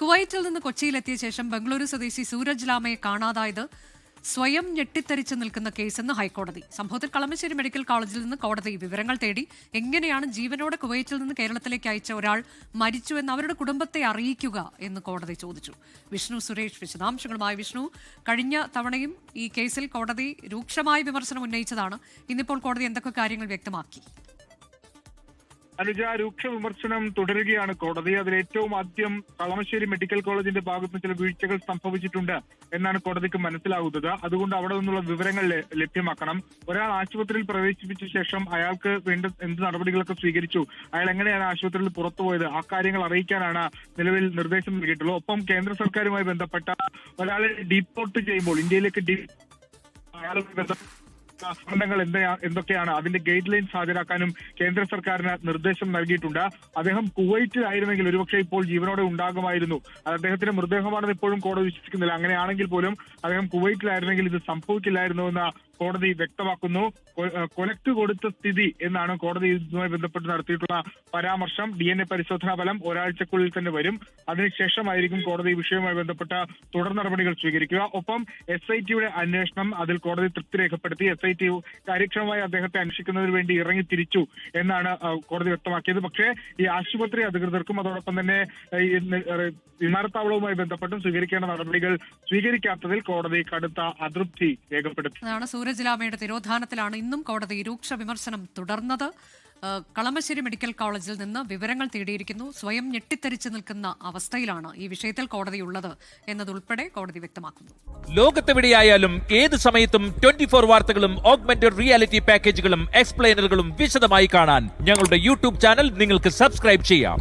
കുവൈറ്റിൽ നിന്ന് കൊച്ചിയിലെത്തിയ ശേഷം ബംഗളൂരു സ്വദേശി സൂരജ് ലാമയെ കാണാതായത് സ്വയം ഞെട്ടിത്തരിച്ച് നിൽക്കുന്ന കേസെന്ന് ഹൈക്കോടതി. സംഭവത്തിൽ കളമശ്ശേരി മെഡിക്കൽ കോളേജിൽ നിന്ന് കോടതി വിവരങ്ങൾ തേടി എങ്ങനെയാണ് ജീവനോടെ കുവൈറ്റിൽ നിന്ന് കേരളത്തിലേക്ക് അയച്ച ഒരാൾ മരിച്ചു എന്ന് അവരുടെ കുടുംബത്തെ അറിയിക്കുക എന്ന് കോടതി ചോദിച്ചു. വിഷ്ണു സുരേഷ് വിശദാംശങ്ങളുമായി. വിഷ്ണു കഴിഞ്ഞ തവണയും ഈ കേസിൽ കോടതി രൂക്ഷമായ വിമർശനം ഉന്നയിച്ചതാണ്. ഇന്നിപ്പോൾ കോടതി എന്തൊക്കെ കാര്യങ്ങൾ വ്യക്തമാക്കി? അനുജ രൂക്ഷ വിമർശനം തുടരുകയാണ് കോടതി. അതിൽ ഏറ്റവും ആദ്യം കളമശ്ശേരി മെഡിക്കൽ കോളേജിന്റെ ഭാഗത്ത് ചില വീഴ്ചകൾ സംഭവിച്ചിട്ടുണ്ട് എന്നാണ് കോടതിക്ക് മനസ്സിലാകുന്നത് അതുകൊണ്ട് അവിടെ നിന്നുള്ള വിവരങ്ങൾ ലഭ്യമാക്കണം. ഒരാൾ ആശുപത്രിയിൽ പ്രവേശിപ്പിച്ച ശേഷം അയാൾക്ക് വേണ്ട എന്ത് നടപടികളൊക്കെ സ്വീകരിച്ചു. അയാൾ എങ്ങനെയാണ് ആശുപത്രിയിൽ പുറത്തുപോയത് ആ കാര്യങ്ങൾ അറിയിക്കാനാണ് നിലവിൽ നിർദ്ദേശം നൽകിയിട്ടുള്ളത്. ഒപ്പം കേന്ദ്ര സർക്കാരുമായി ബന്ധപ്പെട്ട ഒരാളെ ഡീപ്പോർട്ട് ചെയ്യുമ്പോൾ ഇന്ത്യയിലേക്ക് ഡീ അയാളുമായി ബന്ധപ്പെട്ട എന്തെയാ- എന്തൊക്കെയാണ് അതിന്റെ ഗൈഡ് ലൈൻസ് ഹാജരാക്കാനും കേന്ദ്ര സർക്കാരിന് നിർദ്ദേശം നൽകിയിട്ടുണ്ട്. അദ്ദേഹം കുവൈറ്റിലായിരുന്നെങ്കിൽ ഒരുപക്ഷെ ഇപ്പോൾ ജീവനോടെ ഉണ്ടാകുമായിരുന്നു. അദ്ദേഹത്തിന്റെ മൃതദേഹമാണെന്ന് ഇപ്പോഴും കോടതി വിശ്വസിക്കുന്നില്ല. അങ്ങനെയാണെങ്കിൽ പോലും അദ്ദേഹം കുവൈറ്റിലായിരുന്നെങ്കിൽ ഇത് സംഭവിക്കില്ലായിരുന്നു എന്ന് കോടതി വ്യക്തമാക്കുന്നു. കൊലക്ട് കൊടുത്ത സ്ഥിതി എന്നാണ് കോടതി ഇതുമായി ബന്ധപ്പെട്ട് നടത്തിയിട്ടുള്ള പരാമർശം. ഡി എൻ എ പരിശോധനാ ഫലം ഒരാഴ്ചക്കുള്ളിൽ തന്നെ വരും. അതിനുശേഷമായിരിക്കും കോടതി വിഷയവുമായി ബന്ധപ്പെട്ട തുടർ നടപടികൾ സ്വീകരിക്കുക. ഒപ്പം എസ് ഐ ടിയുടെ അന്വേഷണം അതിൽ കോടതി തൃപ്തി രേഖപ്പെടുത്തി. എസ് ഐ ടി കാര്യക്ഷമമായി അദ്ദേഹത്തെ അന്വേഷിക്കുന്നതിന് വേണ്ടി ഇറങ്ങി തിരിച്ചു എന്നാണ് കോടതി വ്യക്തമാക്കിയത്. പക്ഷേ ഈ ആശുപത്രി അധികൃതർക്കും അതോടൊപ്പം തന്നെ വിമാനത്താവളവുമായി ബന്ധപ്പെട്ടും സ്വീകരിക്കേണ്ട നടപടികൾ സ്വീകരിക്കാത്തതിൽ കോടതി കടുത്ത അതൃപ്തി രേഖപ്പെടുത്തി. അതാണ് സൂരജ് ലാമയുടെ തിരോധാനത്തിലാണ് ഇന്നും കോടതി രൂക്ഷ വിമർശനം തുടർന്നത്. കളമശ്ശേരി മെഡിക്കൽ കോളേജിൽ നിന്ന് വിവരങ്ങൾ തേടിയിരിക്കുന്നു. സ്വയം ഞെട്ടിത്തരിച്ചു നിൽക്കുന്ന അവസ്ഥയിലാണ് ഈ വിഷയത്തിൽ കോടതിയുള്ളത് എന്നതുൾപ്പെടെ കോടതി വ്യക്തമാക്കുന്നു. ലോകത്തെവിടെയായാലും ഏത് സമയത്തും ട്വന്റി ഫോർ വാർത്തകളും ഓഗ്മെന്റഡ് റിയാലിറ്റി പാക്കേജുകളും എക്സ്പ്ലെയിനറുകളും വിശദമായി കാണാൻ ഞങ്ങളുടെ യൂട്യൂബ് ചാനൽ നിങ്ങൾക്ക് സബ്സ്ക്രൈബ് ചെയ്യാം.